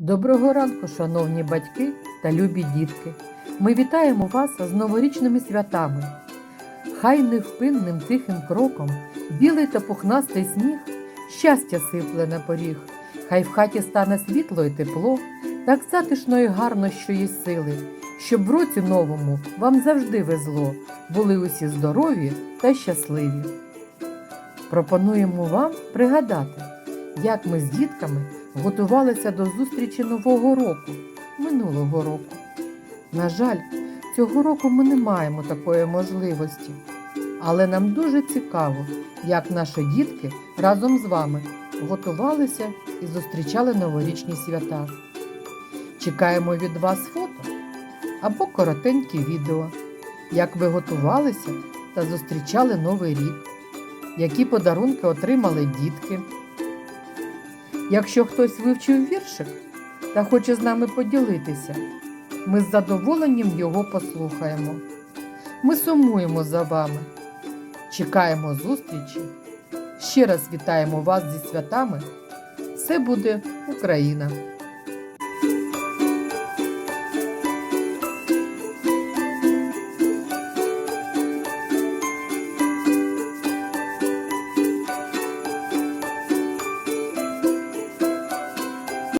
Доброго ранку, шановні батьки та любі дітки. Ми вітаємо вас з новорічними святами. Хай невпинним тихим кроком білий та пухнастий сніг щастя сипле на поріг. Хай в хаті стане світло і тепло, так затишно і гарно, що є сили, щоб в році новому вам завжди везло, були усі здорові та щасливі. Пропонуємо вам пригадати, як ми з дітками готувалися до зустрічі Нового року минулого року. На жаль, цього року ми не маємо такої можливості, але нам дуже цікаво, як наші дітки разом з вами готувалися і зустрічали новорічні свята. Чекаємо від вас фото або коротенькі відео, як ви готувалися та зустрічали Новий рік, які подарунки отримали дітки. Якщо хтось вивчив віршик та хоче з нами поділитися, ми з задоволенням його послухаємо. Ми сумуємо за вами, чекаємо зустрічі. Ще раз вітаємо вас зі святами. Це буде Україна!